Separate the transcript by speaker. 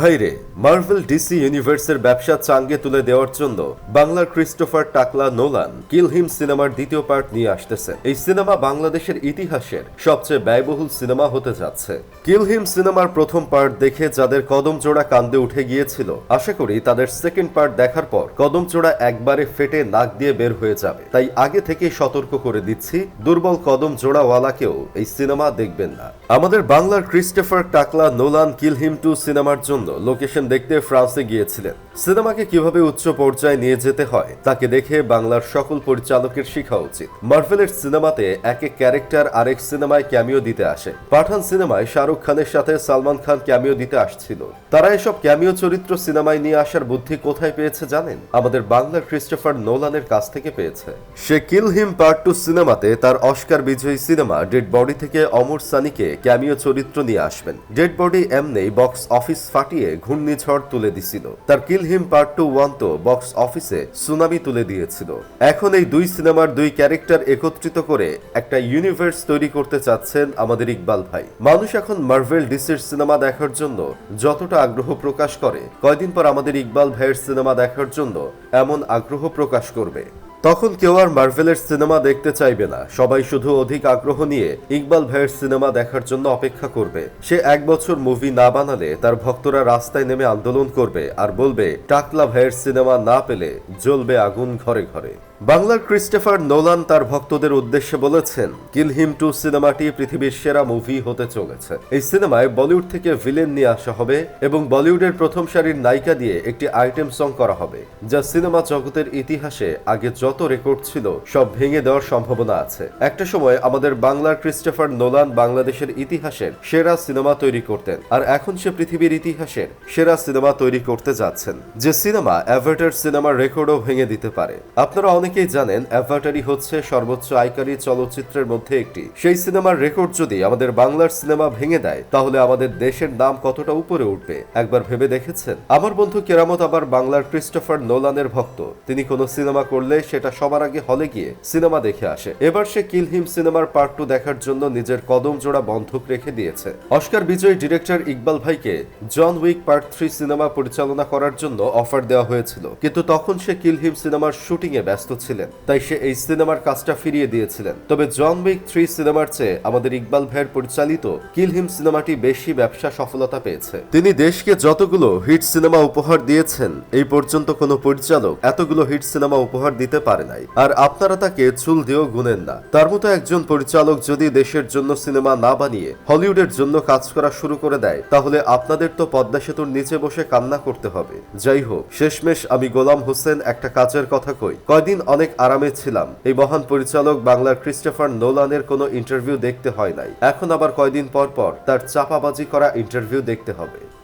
Speaker 1: ভাইরে Marvel DC ইউনিভার্সের ব্যবসা চাঙ্গে তুলে দেওয়ার জন্য বাংলার ক্রিস্টোফার টাকলা নোলান কিল হিম সিনেমার দ্বিতীয় পার্ট নিয়ে আসতেছে। এই সিনেমা বাংলাদেশের ইতিহাসের সবচেয়ে ব্যয়বহুল সিনেমা হতে যাচ্ছে। কিল হিম সিনেমার প্রথম পার্ট দেখে যাদের কদম জোড়া কান্দে উঠে গিয়েছিল, আশা করি তাদের সেকেন্ড পার্ট দেখার পর কদম জোড়া একবারে ফেটে নাক দিয়ে বের হয়ে যাবে। তাই আগে থেকেই সতর্ক করে দিচ্ছি, দুর্বল কদম জোড়াওয়ালাকেও এই সিনেমা দেখবেন না। আমাদের বাংলার ক্রিস্টোফার টাকলা নোলান কিল হিম টু সিনেমার জন্য লোকেশন দেখতে ফ্রান্সে গিয়েছিলেন। সিনেমাকে কীভাবে উচ্চ পর্যায়ে নিয়ে যেতে হয়, তাকে দেখে বাংলার সকল পরিচালকের শেখা উচিত। মার্ভেলের সিনেমাতে এক এক ক্যারেক্টার আরেক সিনেমায় ক্যামিও দিতে আসে। পাঠান সিনেমায় শাহরুখ খানের সাথে সালমান খান ক্যামিও দিতে আসছিল। তারা এসব ক্যামিও চরিত্র সিনেমায় নিয়ে আসার বুদ্ধি কোথায় পেয়েছে জানেন? আমাদের বাংলার ক্রিস্টোফার নোলানের কাছ থেকে পেয়েছে। সে কিল হিম পার্ট টু সিনেমাতে তার অস্কার বিজয়ী সিনেমা ডেড বডি থেকে অমর সানিকে ক্যামিও চরিত্র নিয়ে আসবেন। ডেড বডি এমনি বক্স অফিস ফাটিয়ে ঘূর্ণিঝড় তুলে দিছিল। তার kill him part two one তো বক্স অফিসে সুনামি তুলে দিয়েছিল। এখন এই দুই সিনেমার দুই ক্যারেক্টার একত্রিত করে একটা ইউনিভার্স তৈরি করতে চাচ্ছেন আমাদের ইকবাল ভাই। মানুষ এখন মার্ভেল ডিসির সিনেমা দেখার জন্য যতটা আগ্রহ প্রকাশ করে, কয়দিন পর আমাদের ইকবাল ভাইয়ের সিনেমা দেখার জন্য এমন আগ্রহ প্রকাশ করবে। তখন কেউ আর মার্ভেলের সিনেমা দেখতে চাইবে না। সবাই শুধু অধিক আগ্রহ নিয়ে ইকবাল ভাইয়ের সিনেমা দেখার জন্য অপেক্ষা করবে। সে এক বছর মুভি না বানালে তার ভক্তরা রাস্তায় নেমে আন্দোলন করবে আর বলবে, টাকলা ভাইয়ের সিনেমা না পেলে জ্বলবে আগুন ঘরে ঘরে। বাংলার ক্রিস্টোফার নোলান তার ভক্তদের উদ্দেশ্যে বলেছেন কিল হিম টু সিনেমাটি পৃথিবীর সেরা মুভি হতে চলেছে। এই সিনেমায় বলিউড থেকে ভিলেন নিয়ে আসা হবে এবং বলিউডের প্রথম সারির নায়িকা দিয়ে একটি আইটেম সং করা হবে, যা সিনেমা জগতের ইতিহাসে আগে যত রেকর্ড ছিল, সব ভেঙে দেওয়ার সম্ভাবনা আছে। একটা সময় আমাদের বাংলার ক্রিস্টোফার নোলান বাংলাদেশের ইতিহাসের সেরা সিনেমা তৈরি করতেন, আর এখন সে পৃথিবীর ইতিহাসের সেরা সিনেমা তৈরি করতে যাচ্ছেন, যে সিনেমা অ্যাভার্টার সিনেমার রেকর্ডও ভেঙে দিতে পারে। আপনারা অনেকেই জানেন অ্যাভার্টারই হচ্ছে সর্বোচ্চ আয়কারী চলচ্চিত্রের মধ্যে একটি। সেই সিনেমার রেকর্ড যদি আমাদের বাংলার সিনেমা ভেঙে দেয়, তাহলে আমাদের দেশের নাম কতটা উপরে উঠবে? একবার ভেবে দেখেছেন? আমার বন্ধু কেরামত আবার বাংলার ক্রিস্টোফার নোলানের ভক্ত। তিনি কোনো সিনেমা করলে সেটা সবার আগে হলে গিয়ে সিনেমা দেখে আসে। এবার সে কিল হিম সিনেমার পার্ট টু দেখার জন্য নিজের কদম জোড়া বন্ধক রেখে দিয়েছে। অস্কার বিজয়ী ডিরেক্টর ইকবাল ভাইকে John Wick part three cinema পরিচালনা করার জন্য অফার দেওয়া হয়েছিল। কিন্তু তখন সে কিলহিম সিনেমার শুটিং এ ব্যস্ত ছিলেন, তাই সে এই সিনেমার কাজটা ফিরিয়ে দিয়েছিলেন। তবে জন উইক থ্রি সিনেমার চেয়ে আমাদের ইকবাল ভাইয়ের পরিচালিত কিল হিম সিনেমাটি বেশি ব্যবসা সফলতা পেয়েছে। তিনি দেশকে যতগুলো হিট সিনেমা উপহার দিয়েছেন, এই পর্যন্ত কোনো পরিচালক এতগুলো হিট সিনেমা উপহার দিতে পারে নাই। আর আপনারা তাকে চুল দিয়েও গুনেন না। তার মতো একজন পরিচালক যদি দেশের জন্য সিনেমা না বানিয়ে হলিউডের জন্য কাজ করা শুরু করে দেয়, তাহলে আপনাদের তো পদ্মা সেতুর নিচে বসে কান্না করতে হবে। যাই হোক, শেষমেশ আমি গোলাম হোসেন একটা কাজের কথা কই। কয়দিন অনেক আরামে ছিলাম। এই মহান পরিচালক বাংলার ক্রিস্টোফার নোলানের কোনো ইন্টারভিউ দেখতে হয় নাই। এখন আবার কয়দিন পর পর তার চাপাবাজি করা ইন্টারভিউ দেখতে হবে।